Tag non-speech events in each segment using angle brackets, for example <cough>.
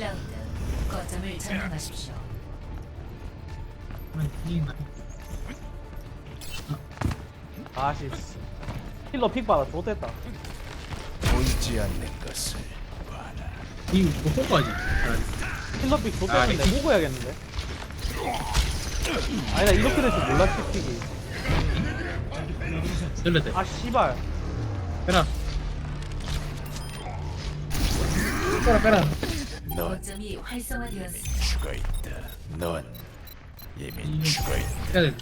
1라운드 거점을 점령하십시오. 이긴다. 아씨 힐러 픽 받아 좋됐다 보이지 않는 것을 봐라. 이거 뭐 뽑아야지. 힐러 픽 아, 좋됐는데 이- 보고 해야겠는데 아니 나 이렇게 될 줄 몰랐지 픽이 들려대. 아 씨발 빼라. 빼라 빼라. 넌 거점이 활성화되었습니다. 죽어 있다. 넌 이미 죽어 있다. 빼야 돼.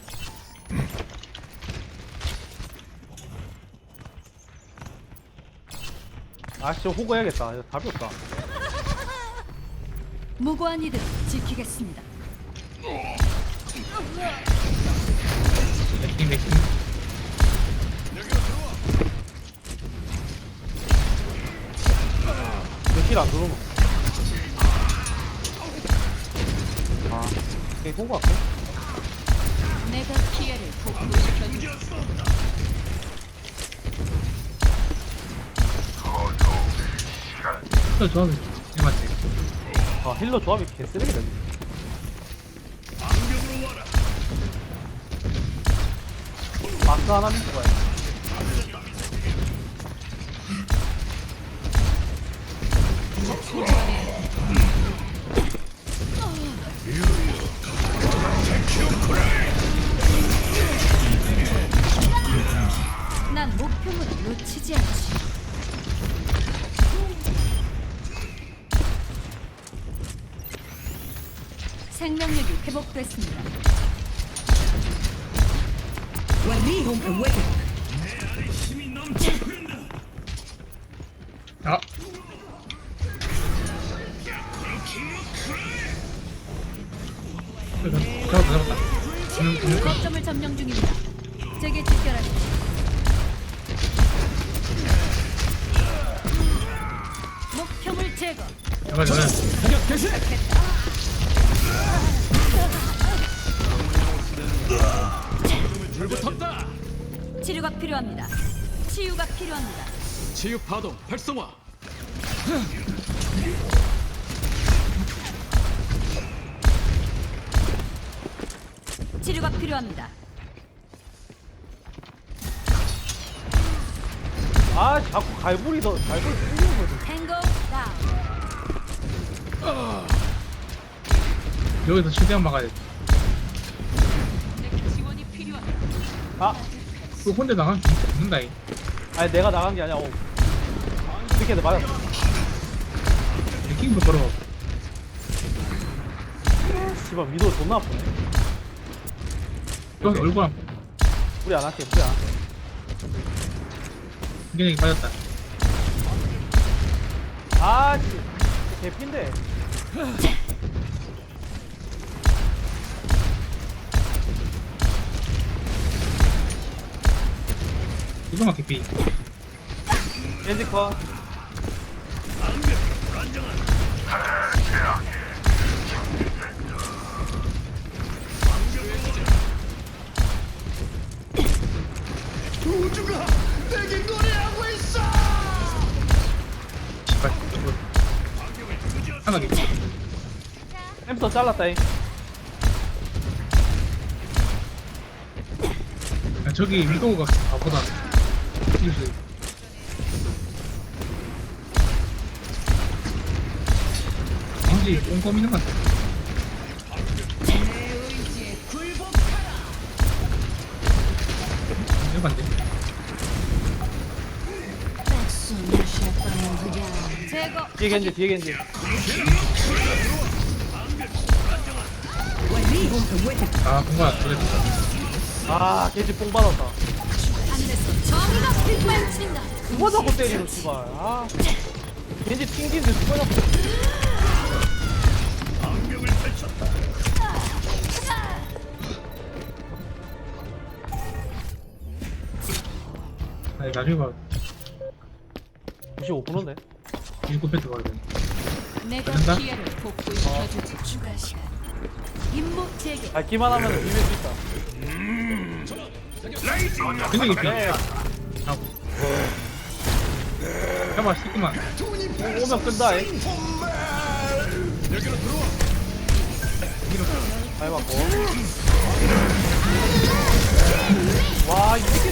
아씨 호구 해야겠다 이거 답이 없다 무고한 이들 지키겠습니다. 맥킹 맥킹. 몇킬안 들어오노 호구 할게 내가 피해를 복구시켜주겠습니다. 또 좋아서 해 맞지. 아 힐러 조합이 개쓰레기다 마크 하나 믿고 가야 난 목표물을 놓치지 않지. 생명력이 회복됐습니다. 아. 중입니다. 제게 집결하십시오. 목표물 제거. 잡아 잡아. 치료가 필요합니다. 치유가 필요합니다. 치유 파동 활성화. 치료가 필요합니다. 아 자꾸 갈고리 더 갈고리 뚫리는 거지 탱고 다운. 여기서 최대한 막아야 돼. 지원이. 아또 혼자 나가면 죽는다 이. 아니 내가 나간 게 아니야 어. 이렇게 내 맞았어 맥킹도 걸어. 씨발 미도 존나 아프네 여기 얼굴 한 우리 안 할게 우리 안 할게 굉장히 빠졌다. 아 씨 개핀데 <laughs> 이거만 개피. 겐지컷 씨발. 하나 개피. 햄스터 잘랐다 잉 야, 저기 위도우가 나보다 이길 수 있어. 왠지 꼼꼼히 있는 것 같아. 이거 안 뒤에 겐지 뒤에 겐지 아, 뭔가 그래. 아 겐지 뽕 받았다. 누가 자꾸 때리노 씨발 아 겐지 튕긴데 누가 자꾸 아니, 나중에 봐. 95%인데 29패트 가야 돼. 내가 된다? 피해를 복구시켜주지. 추가 시간. 임무 재개. 아 기만 하면 비빌 수 있다 굉장히 피. 네 하고. 잡아, 시끄만. 오- 오면 끈다 잉 여기로 들어와. 잘 맞고. 와, 이 새끼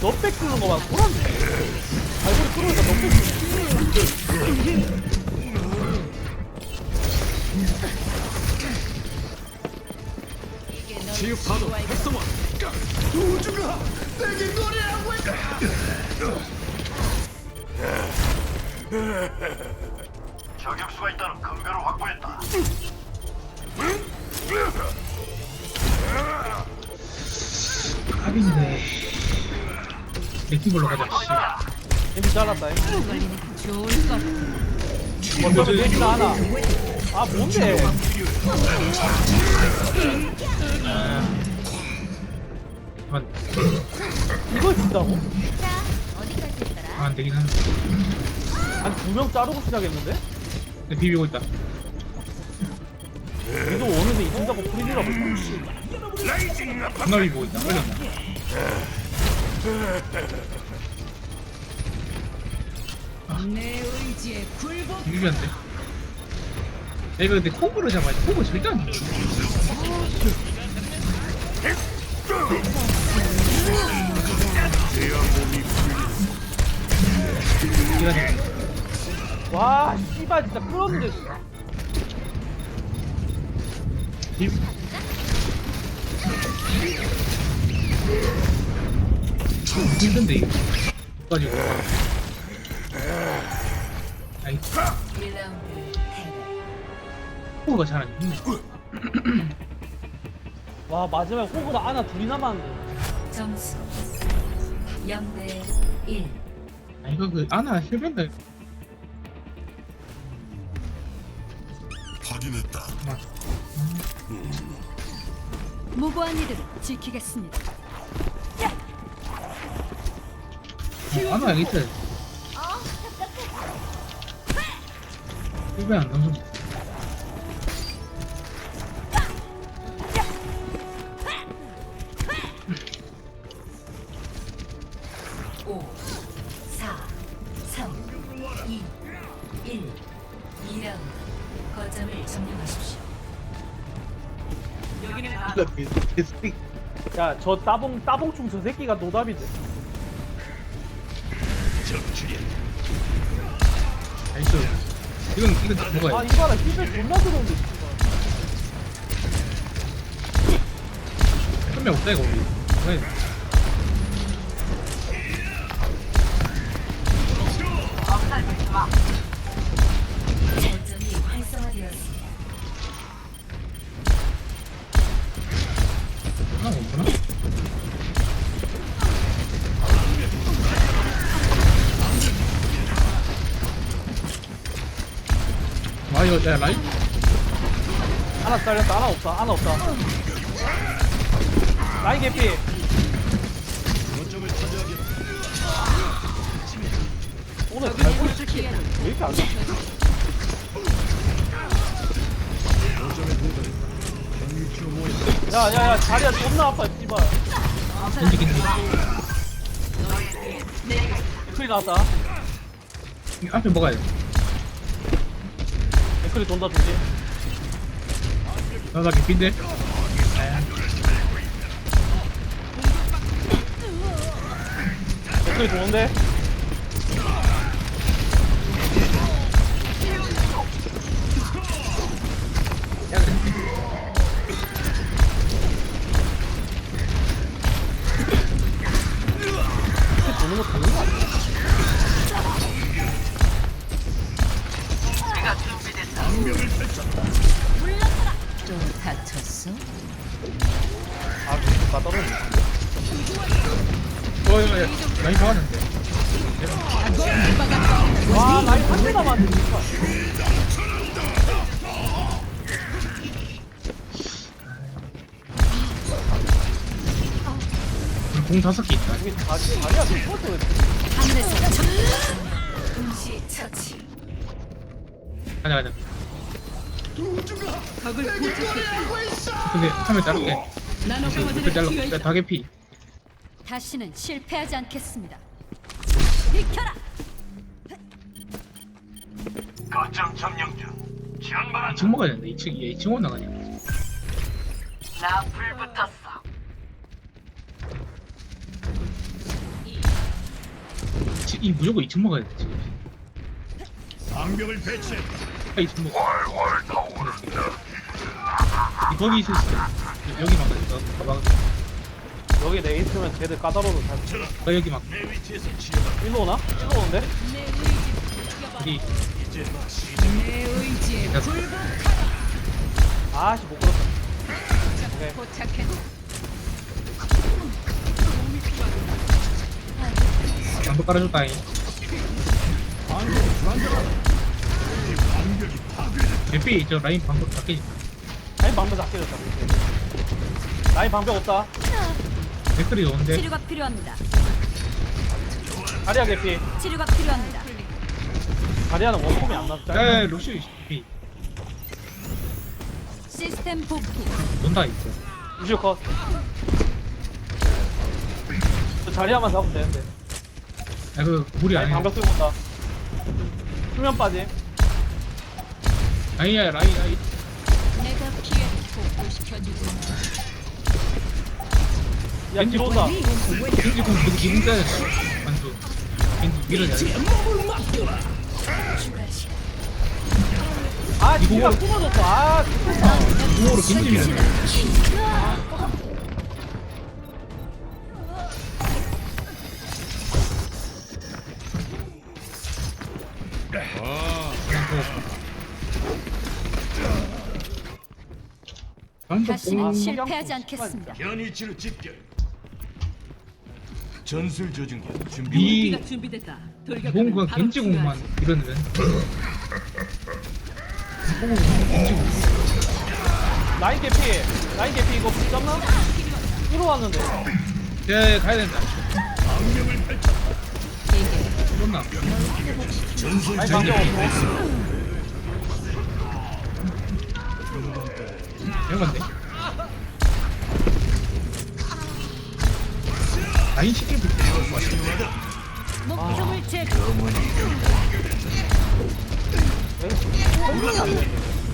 넉백 뚫는 거 봐. 돌았네. 발소리 뚫으니까 넉백 뚫는 치유 파동 활성화. 저격수가 있다는 근거를 확보했다. 합인데 레킹볼로 가자 재미 잘랐다. 하나. 아, 뭔데? 안, 이걸 준다고? 했더라? 아, 안 되긴 하는데 한 두 명 자르고 시작했는데? 근데 비비고 있다 얘도 오는데 이승 자꾸 프리즈라고. 존나 비비고 있다 걸렸나 내 의지에 굴복. 비비한데 내가 근데 콤보를 잡아야 돼 콤보 절대 안 돼. 이라니 와, 씨발, 진짜 끌었는데. 비비 힘든데 이거 가지고 아이. 호그가 잘안 와 마지막에 호구로 아나 둘이 남았네. 점수 0대 1 아 이거 그 아나 힐벤데 확인했다. 무고한 이들을 지키겠습니다. 어, 아나 이틀 1배 안 던져. 아- 저 따봉 따봉충 저 새끼가 노답이지. 나이스. 이건 이건 먹어야 아, 돼 이봐라, 힐벨 존나 씨발. 한명 없다 이거. 우리 먹어야 돼 이거 야 라이 하나 잘렸다, 하나 없다, 하나 없다. 라인 개피. 오늘 발골 찍기 왜 이렇게 안 돼? 야, 야, 야, 자리야 존나 아파, 씨발. 겠지 맥클이 나왔다. 앞에 먹어야 돼 맥클이 돈다 주지. 나나 개핀데 맥클이 좋은데? 다쳤어? 아, 다 떨어졌네. 어 이거 야, 라이 잡았는데 와, 나이 한대 남았는데, 씨발. 우리 공 다섯 개 있다 여기 다리, 다리야, 그 포스 왜 하늘에서 처치. 가자 가자 적을 포착했다. 근데 화면 자를게 나노 그 잘라 야, 다 개피 다시는 실패하지 않겠습니다. 비켜라! 거점 점령 중. 지원 바란다. 2층 먹어야 된다 2층 얘 2층 올라가냐 나불 붙었어. 지- 이 무조건 2층 먹어야 돼 지금 방벽을 배치했다. 아 2층 먹어 이 거기 있을 수 있어. 여기 막아 너 가방. 여기 내 있으면 쟤들 까다로워도 잘너 여기 막. 일로 오나? 일로 오는데? 여기. 이제 막 시작. 내 의지에 야, 아씨 못 걸었다. 오케이. 포착해 방도 깔아줬다잉 개삐 저 라인 다 깨진다 라인 방벽 다 깨졌다. 라인 방벽 없다. 댓글이 오는데. 치료가 필요합니다. 다리야 개피. 치료가 필요합니다. 다리야는 원콤이 안 났다. 야 루시 개삐 시스템 복구. 논다 있어 우슈 컷. 저 자리야만 잡으면 되는데. 야그 라인 아니야. 방벽 쓰고 온다. 수면 빠짐 아니야 라인 라인. 내가 피해 복구시켜주지. 야 뒤로 온다 겐지 공 계속 기분 짜야 돼. 완전. 겐지 밀어야. 아 뒤가 끊어졌어. 아 죽겠다 공으로 겐지 밀어야 돼 다시는 뽕 실패하지 않겠습니다. 변이치를 집결. 전술 조준기 준비. 이 준비됐다. 뭔가 공만 이러는 라인 개피 라인 개피 이거 붙잡나? 이로 왔는데 야, 야, 가야 된다. 이겼나? 전술 라인 전개. 방벽 없고 이건데. 라인 시킬 때 목표물 제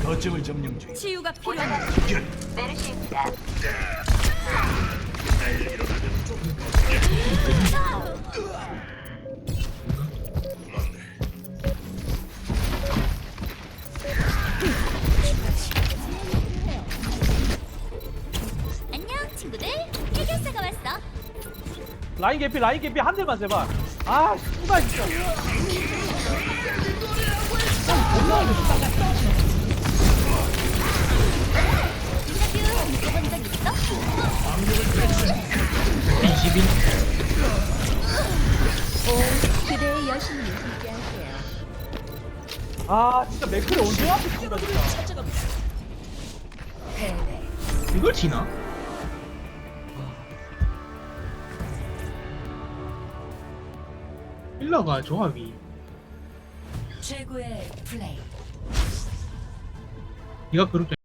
거점을 점령 중. 치유가. 집결. 안 라인 개피 라인 개피 한 대만 제발 아 씨발 진짜 인터뷰 느껴본 적 있어? 22. 그대의 여신님 함께하세요 아 진짜 맥클이 언제 앞에 진다 진짜 이걸 지나? 힐러가 조합이 최고의 플레이. 네가 그룹